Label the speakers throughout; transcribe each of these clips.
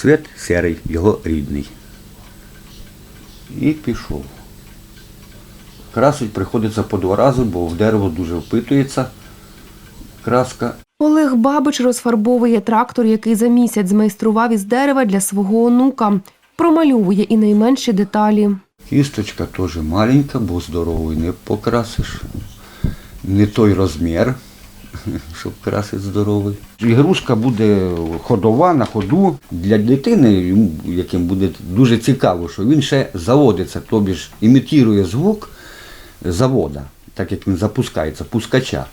Speaker 1: Цвет серий, його рідний. І пішов. Красить приходиться по два рази, бо в дерево дуже впитується краска.
Speaker 2: Олег Бабич розфарбовує трактор, який за місяць змайстрував із дерева для свого онука. Промальовує і найменші деталі.
Speaker 1: Кісточка теж маленька, бо здоровий не покрасиш. Не той розмір, щоб красити здоровий. Ігрушка буде ходова на ходу. Для дитини, яким буде дуже цікаво, що він ще заводиться, тобі ж імітує звук завода, так як він запускається, пускача.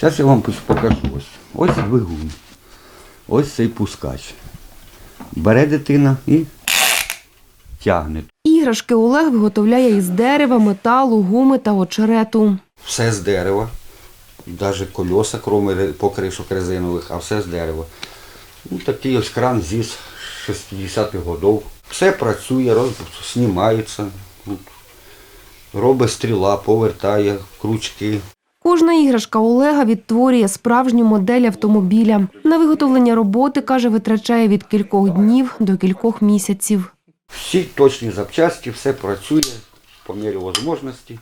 Speaker 1: Зараз я вам покажу ось. Ось двигун. Ось цей пускач. Бере дитина і тягне.
Speaker 2: Іграшки Олег виготовляє із дерева, металу, гуми та очерету.
Speaker 1: Все з дерева. Навіть кольоса, крім покришок резинових, а все з дерева. Ну, такий ось кран зіс 60-х годів. Все працює, роз... знімається. Робить стріла, повертає, крючки.
Speaker 2: Кожна іграшка Олега відтворює справжню модель автомобіля. На виготовлення роботи, каже, витрачає від кількох днів до кількох місяців.
Speaker 1: Всі точні запчасті, все працює по мірі можливості.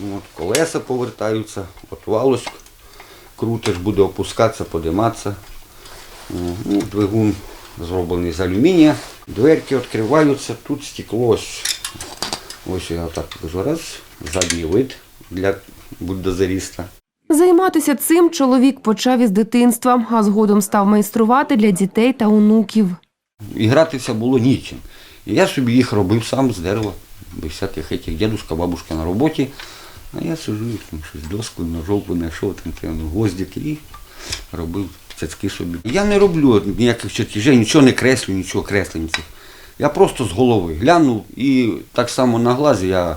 Speaker 1: От, колеса повертаються, от валось крутиш, буде опускатися, подиматися. Ну, двигун зроблений з алюмінія. Дверки відкриваються, тут стекло ось, я так раз, задній вид для бульдозеріста.
Speaker 2: Займатися цим чоловік почав із дитинства, а згодом став майструвати для дітей та онуків.
Speaker 1: І гратися було нічим. І я собі їх робив сам з дерева, без всяких этих дедушка, бабушка на роботі. А я сижу, там щось доску жовту знайшов, там те, ну, гвоздики і робив цяцьки собі. Я не роблю ніяких чертежей, нічого не креслю, нічого кресленців. Я просто з голови глянув і так само на глазі я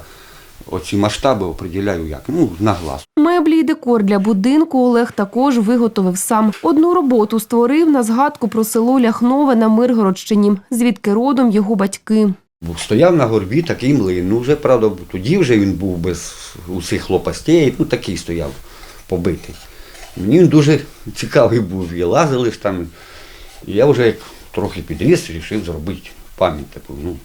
Speaker 1: оці масштаби определяю як. Ну, на глаз.
Speaker 2: Меблі й декор для будинку Олег також виготовив сам. Одну роботу створив на згадку про село Ляхнове на Миргородщині, звідки родом його батьки.
Speaker 1: Був- Стояв на горбі такий млин. Ну вже, правда, тоді вже він був без усіх лопастей, ну такий стояв побитий. Мені він дуже цікавий був. І лазили ж там. І я вже як трохи підріс, вирішив зробити пам'ять таку, ну,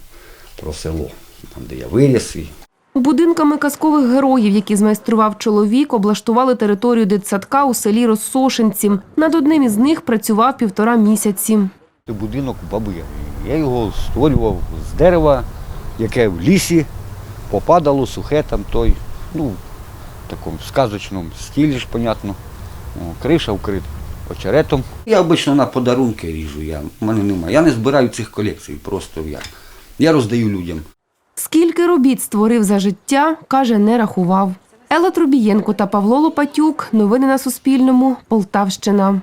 Speaker 1: про село, там, де я виріс. І
Speaker 2: Будинками казкових героїв, які змайстрував чоловік, облаштували територію дитсадка у селі Розсошинці. Над одним із них працював півтора місяці.
Speaker 1: Це будинок баби Яги. Я його створював з дерева, яке в лісі попадало, сухе там той, ну, в такому сказочному стилі ж, понятно. О, криша вкрита очеретом. Я обично на подарунки ріжу, я, в мене немає. Я не збираю цих колекцій, просто я. Я роздаю людям.
Speaker 2: Скільки робіт створив за життя, каже, не рахував. Елла Трубієнко та Павло Лопатюк. Новини на Суспільному. Полтавщина.